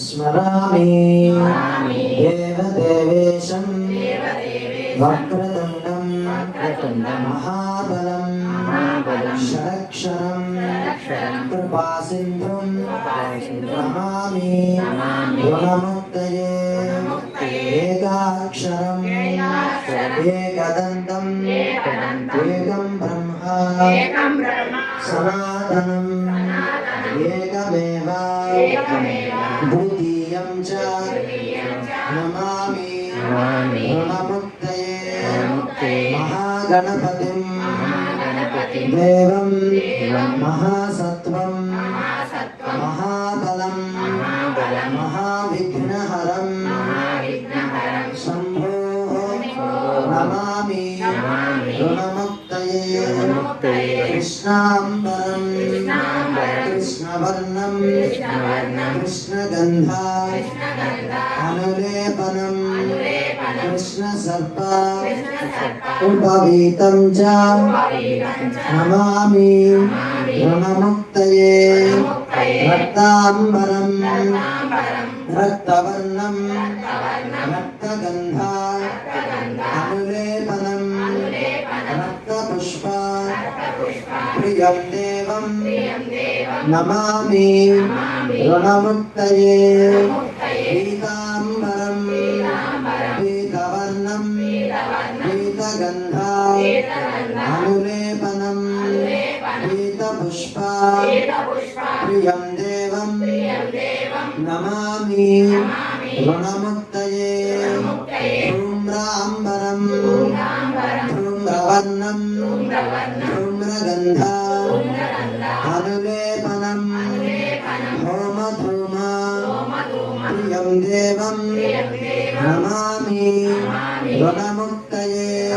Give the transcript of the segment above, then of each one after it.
స్మరామి దేవదేవేశం వక్రతుండం మహాబలం షడక్షరం కృపాసింధుం నమామి గుణముక్తయే ఏకాక్షరం ఏకదంతం ఏకం బ్రహ్మ సనాతనం ఏకమేవ ద్వితీయం చ నమామి గుణముక్తయే మహాగణపతిం దేవం మహాసత్వం మహాబలం మహావిఘ్నహరం శంభో నమామి గుణముక్తయే కృష్ణాంబరం. కృష్ణవర్ణం. కృష్ణగంధ. అనులేపనం. కృష్ణసర్ప. ఉపవీతం చ. నమామి. గుణముక్తయే రక్తాంబరం. రక్తవర్ణం. రక్తగంధ. అనులేపనం ప్రియం దేవం నమామి రుణముక్తయే పీతాంబరం పీతవర్ణం పీతగంధ అనులేపనం పీతపుష్ప ప్రియం దేవం నమామి రుణముక్తయే ధూమ్రాంబరం ధూమ్రవర్ణం ధూమ్రగంధ అనులేపనం. హోమధూమ. ప్రియం దేవం. నమామి. రుణముక్తయే.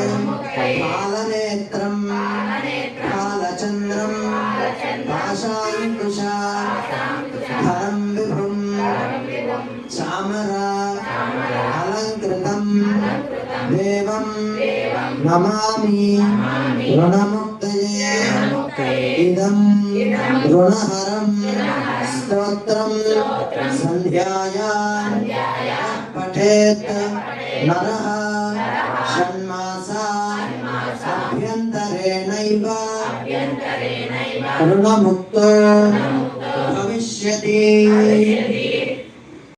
కాలనేత్రం. కాలచంద్రం. పాశాంకుశ హరం విభుం. చామరా. అలంకృతం. దేవం. నమామి. రుణముక్తయే ఇదం రుణహరం స్తోత్రం సంధ్యాయా పఠేత్ నరః షణ్మాసా అభ్యంతరేణైవ రుణముక్తో భవిష్యతి